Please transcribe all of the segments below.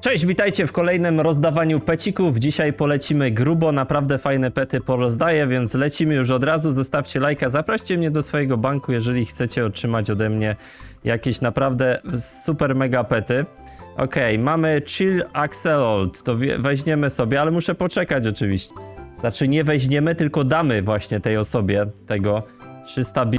Cześć, witajcie w kolejnym rozdawaniu pecików. Dzisiaj polecimy grubo, naprawdę fajne pety porozdaję, więc lecimy już od razu. Zostawcie lajka, zaproście mnie do swojego banku, jeżeli chcecie otrzymać ode mnie jakieś naprawdę super mega pety. Okej, mamy Chill Axelold, to weźmiemy sobie, ale muszę poczekać oczywiście. Znaczy nie weźmiemy, tylko damy właśnie tej osobie tego 300 bi...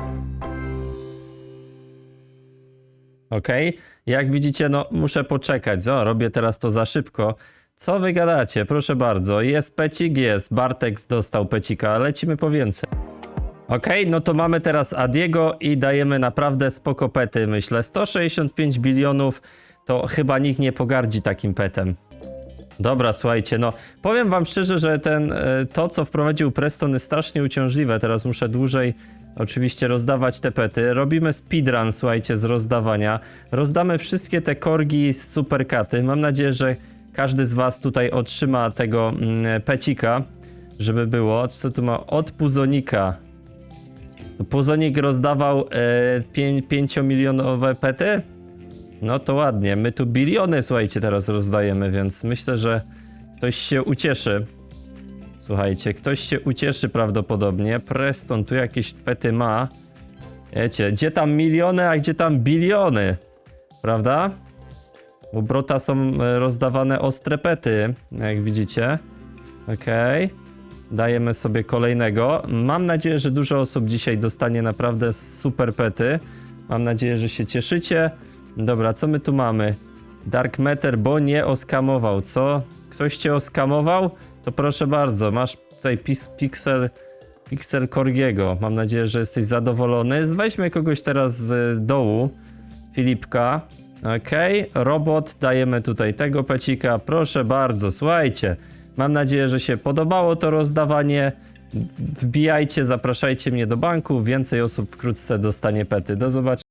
Okej, jak widzicie, no muszę poczekać. O, robię teraz to za szybko. Co wy gadacie? Proszę bardzo. Jest pecik? Jest. Bartek dostał pecika. Lecimy po więcej. Okej, no to mamy teraz Adiego i dajemy naprawdę spoko pety, myślę. 165 bilionów, to chyba nikt nie pogardzi takim petem. Dobra, słuchajcie, no powiem wam szczerze, że ten, e, to co wprowadził Preston jest strasznie uciążliwe. Teraz muszę dłużej oczywiście rozdawać te pety. Robimy speedrun, słuchajcie, z rozdawania. Rozdamy wszystkie te korgi z superkaty. Mam nadzieję, że każdy z was tutaj otrzyma tego mm, pecika, żeby było. Co tu ma? Od Puzonika. Puzonik rozdawał e, 5-milionowe pety? No to ładnie. My tu biliony, słuchajcie, teraz rozdajemy, więc myślę, że ktoś się ucieszy. Słuchajcie, ktoś się ucieszy prawdopodobnie. Preston tu jakieś pety ma. Wiecie, gdzie tam miliony, a gdzie tam biliony? Prawda? U Brota są e, rozdawane ostre pety, jak widzicie. Okej. Dajemy sobie kolejnego. Mam nadzieję, że dużo osób dzisiaj dostanie naprawdę super pety. Mam nadzieję, że się cieszycie. Dobra, co my tu mamy? Dark Matter, bo nie oskamował, co? Ktoś cię oskamował? To proszę bardzo, masz tutaj pis, pixel, pixel Korgiego. Mam nadzieję, że jesteś zadowolony. Weźmy kogoś teraz z dołu. Filipka. Okej, robot, dajemy tutaj tego pecika. Proszę bardzo, słuchajcie. Mam nadzieję, że się podobało to rozdawanie. Wbijajcie, zapraszajcie mnie do banku. Więcej osób wkrótce dostanie pety. Do zobaczenia.